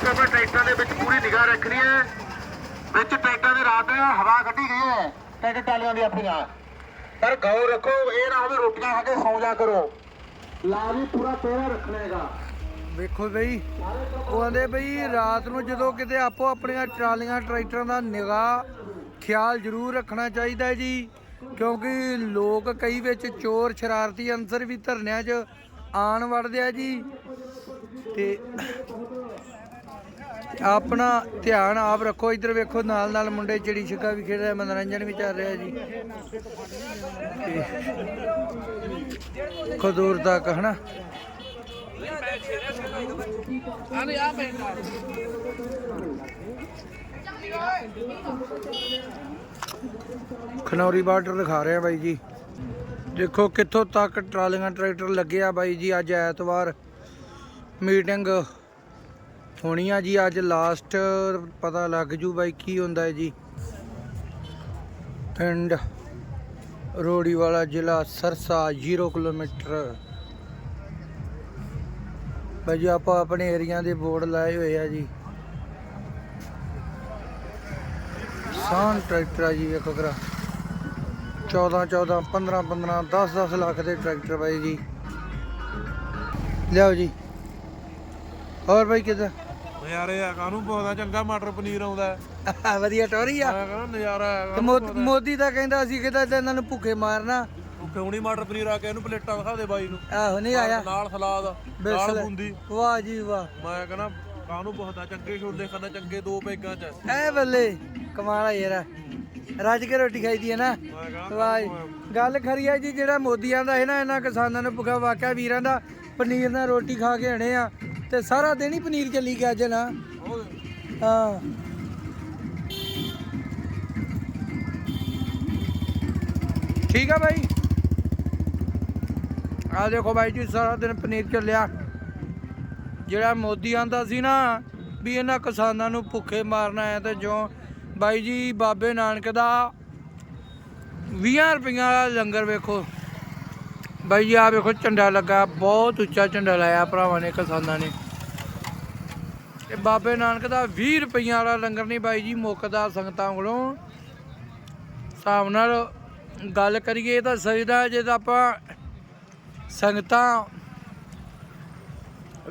ਆਪਾਂ ਆਪਾਂ ਟਰੈਕਟਰਾਂ ਦੇ ਵਿੱਚ ਪੂਰੀ ਨਿਗਾਹ ਰੱਖਣੀ ਹੈ। ਵਿੱਚ ਟਰੈਕਟਰਾਂ ਦੇ ਰਾਤ ਹਵਾ ਕੱਢੀ ਗਈ ਹੈ, ਟਰੈਕਟਰ ਟਾਲੀਆਂ ਦੀ ਆਪਣੀਆਂ। ਪਰ ਗੌਰ ਰੱਖੋ, ਇਹ ਨਾ ਹੋਵੇ ਰੋਟੀਆਂ ਖਾ ਕੇ ਸੌਂ ਜਾ ਕਰੋ। ਲਾ ਵੀ ਪੂਰਾ ਤੇਰਾ ਰੱਖਣਾ ਹੈਗਾ। ਵੇਖੋ ਬਈ, ਉਹ ਆਂਦੇ ਬਈ ਰਾਤ ਨੂੰ ਜਦੋਂ ਕਿਤੇ ਆਪੋ ਆਪਣੀਆਂ ਟਰਾਲੀਆਂ, ਟਰੈਕਟਰਾਂ ਦਾ ਨਿਗਾਹ ਖਿਆਲ ਜ਼ਰੂਰ ਰੱਖਣਾ ਚਾਹੀਦਾ ਹੈ ਜੀ। ਕਿਉਂਕਿ ਲੋਕ ਕਈ ਵਿੱਚ ਚੋਰ ਸ਼ਰਾਰਤੀ ਅੰਸਰ ਵੀ ਧਰਨਿਆਂ 'ਚ ਆਣ ਵੜਦੇ ਆ ਜੀ। ਤੇ ਆਪਣਾ ਧਿਆਨ ਆਪ ਰੱਖੋ, ਇੱਧਰ ਵੇਖੋ ਨਾਲ ਨਾਲ ਮੁੰਡੇ ਚਿੜੀ ਛਿੱਕਾ ਵੀ ਖੇਡ ਰਿਹਾ, ਮਨੋਰੰਜਨ ਵੀ ਚੱਲ ਰਿਹਾ ਜੀ। ਤੇ ਖਦੂਰ ਤੱਕ ਹਨਾ? ਖਨੌਰੀ ਬਾਰਡਰ ਦਿਖਾ ਰਿਹਾ ਬਾਈ ਜੀ। ਦੇਖੋ ਕਿੱਥੋਂ ਤੱਕ ਟਰਾਲੀਆਂ, ਟਰੈਕਟਰ ਲੱਗਿਆ ਬਾਈ ਜੀ ਅੱਜ ਐਤਵਾਰ। ਮੀਟਿੰਗ ਹੋਣੀ ਆ ਜੀ, ਅੱਜ ਲਾਸਟ ਪਤਾ ਲੱਗ ਜੂ ਬਾਈ ਕੀ ਹੁੰਦਾ ਹੈ ਜੀ। ਪਿੰਡ ਰੋੜੀ ਵਾਲਾ ਜ਼ਿਲ੍ਹਾ ਸਰਸਾ 0 ਕਿਲੋਮੀਟਰ ਬਾਈ ਜੀ, ਆਪਾਂ ਆਪਣੇ ਏਰੀਆ ਦੇ ਬੋਰਡ ਲਾਏ ਹੋਏ ਆ ਜੀ। ਸਾਨ ਟਰੈਕਟਰ ਆ ਜੀ ਵੇਖੋ ਕਰਾ 14 14 15 15 10 10 ਲੱਖ ਦੇ ਟਰੈਕਟਰ ਬਾਈ ਜੀ। ਲਿਆਓ ਜੀ। ਹੋਰ ਬਾਈ ਕਿਦਾਂ? ਨਜ਼ਾਰੇ ਆ ਕਾਹਨੂੰ ਬਹੁਤਾ ਚੰਗਾ ਮਟਰ ਪਨੀਰ ਆਉਂਦਾ। ਵਧੀਆ ਟੋਰੀ ਆ। ਮੈਂ ਕਹਿੰਦਾ ਨਜ਼ਾਰਾ ਆ ਤੇ ਮੋ- ਮੋਦੀ ਤਾਂ ਕਹਿੰਦਾ ਸੀ ਤੇ ਇਹਨਾਂ ਨੂੰ ਭੁੱਖੇ ਮਾਰਨਾ। ਕਿਉਂ ਨਹੀਂ ਮਟਰ ਪਨੀਰ ਆ ਕੇ ਇਹਨੂੰ ਪਲੇਟਾਂ ਦਿਖਾ ਦੇ ਬਾਈ ਨੂੰ? ਆਹੋ ਨਹੀਂ ਆਇਆ। ਨਾਲ ਸਲਾਦ ਨਾਲ ਬੂੰਦੀ। ਵਾਹ ਜੀ ਵਾਹ। ਮੈਂ ਕਹਿੰਦਾ ਕਾਹਨੂੰ ਬਹੁਤਾ ਚੰਗੇ ਛੋਲੇ ਖਾਣਾ ਚੰਗੇ ਦੋ ਪੈਗਾਂ ਚ। ਐ ਬੱਲੇ ਕਮਾਲ ਆ ਯਾਰ। ਰੱਜ ਕੇ ਰੋਟੀ ਖਾਈਦੀ ਹੈ ਨਾ। ਮੈਂ ਕਹਿੰਦਾ ਵਾਹ ਜੀ। ਗੱਲ ਖਰੀ ਹੈ ਜੀ ਜਿਹੜਾ ਮੋਦੀ ਆਂਦਾ ਹੈ ਨਾ ਇਹਨਾਂ ਕਿਸਾਨਾਂ ਨੂੰ ਭੁੱਖਾ ਵਾਕਿਆ ਵੀਰਾਂ ਦਾ ਪਨੀਰ ਨਾਲ ਰੋਟੀ ਖਾ ਕੇ ਹਣੇ ਆ। ਤੇ ਸਾਰਾ ਦਿਨ ਹੀ ਪਨੀਰ ਚੱਲੀ ਗਿਆ ਅੱਜ ਨਾ। ਹਾਂ। ਠੀਕ ਆ ਭਾਈ ਆ ਦੇਖੋ ਭਾਈ ਜੀ, ਸਾਰਾ ਦਿਨ ਪਨੀਰ ਚੱਲਿਆ। ਜਿਹੜਾ ਮੋਦੀ ਆਂਦਾ ਸੀ ਨਾ, ਵੀ ਇਹਨਾਂ ਕਿਸਾਨਾਂ ਨੂੰ ਭੁੱਖੇ ਮਾਰਨਾ ਹੈ ਤੇ ਜੋ ਬਾਈ ਜੀ, ਬਾਬੇ ਨਾਨਕ ਦਾ 20 ਰੁਪਈਆ ਵਾਲਾ ਲੰਗਰ ਵੇਖੋ। ਬਾਈ ਜੀ ਆ ਵੇਖੋ ਝੰਡਾ ਲੱਗਾ, ਬਹੁਤ ਉੱਚਾ ਝੰਡਾ ਲਾਇਆ ਭਰਾਵਾਂ ਨੇ, ਕਿਸਾਨਾਂ ਨੇ। ਤੇ ਬਾਬੇ ਨਾਨਕ ਦਾ 20 ਰੁਪਈਆ ਵਾਲਾ ਲੰਗਰ ਨਹੀਂ ਬਾਈ ਜੀ ਮੁੱਕਦਾ ਸੰਗਤਾਂ ਕੋਲੋਂ ਹਿਸਾਬ ਨਾਲ ਗੱਲ ਕਰੀਏ ਤਾਂ ਸਜਦਾ ਜੇ ਤਾਂ ਆਪਾਂ ਸੰਗਤਾਂ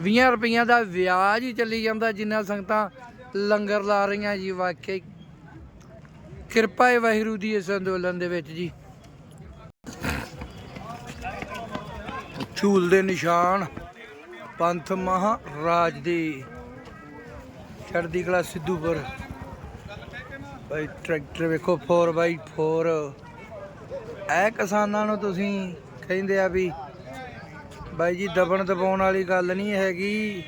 20 ਰੁਪਈਆ ਦਾ ਵਿਆਜ ਹੀ ਚੱਲੀ ਜਾਂਦਾ, ਜਿੰਨਾ ਸੰਗਤਾਂ ਲੰਗਰ ਲਾ ਰਹੀਆਂ ਜੀ ਵਾਕਈ ਕਿਰਪਾ ਹੈ ਵਾਹਿਗੁਰੂ ਦੀ ਇਸ ਅੰਦੋਲਨ ਦੇ ਵਿੱਚ ਜੀ। ਝੂਲ ਦੇ ਨਿਸ਼ਾਨ ਪੰਥ ਮਹਾਰਾਜ ਦੀ। ਚੜ੍ਹਦੀ ਕਲਾ ਸਿੱਧੂਪੁਰ। ਬਾਈ ਟਰੈਕਟਰ ਵੇਖੋ 4x4 ਇਹ ਕਿਸਾਨਾਂ ਨੂੰ ਤੁਸੀਂ ਕਹਿੰਦੇ ਆ ਵੀ ਬਾਈ ਜੀ ਦਬਣ ਦਬਾਉਣ ਵਾਲੀ ਗੱਲ ਨਹੀਂ ਹੈਗੀ।